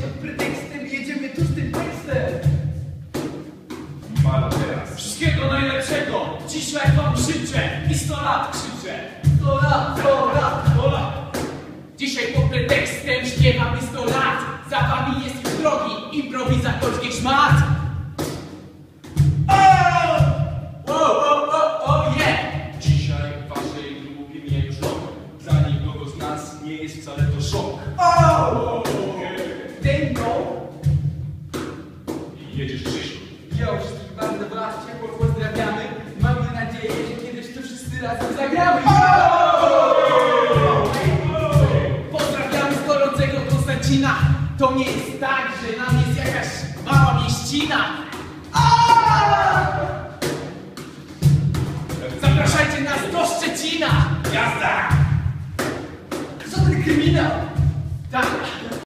pod pretekstem jedziemy tu z tym tekstem. Wszystkiego najlepszego! Dzisiaj wam życzę i 100 lat krzyczę! 100 lat, 100 lat. 100 lat! Dzisiaj pod pretekstem śpiewamy 100 lat! Za wami jest już drogi improwizatorskich szmat! O! O, o, o, o, yeah! Dzisiaj waszej grupie mija już rok. Dla nikogo z nas nie jest wcale to szok. O! Jedziesz Krzysiu. Wszystkich bardzo was ciepło pozdrawiamy. Mamy nadzieję, że kiedyś tu wszyscy razem zagramy. Pozdrawiamy z gorącego Konstancina! To nie jest tak, że nam jest jakaś mała mieścina! Zapraszajcie nas do Szczecina! Jazda! Co ten kryminał? Tak,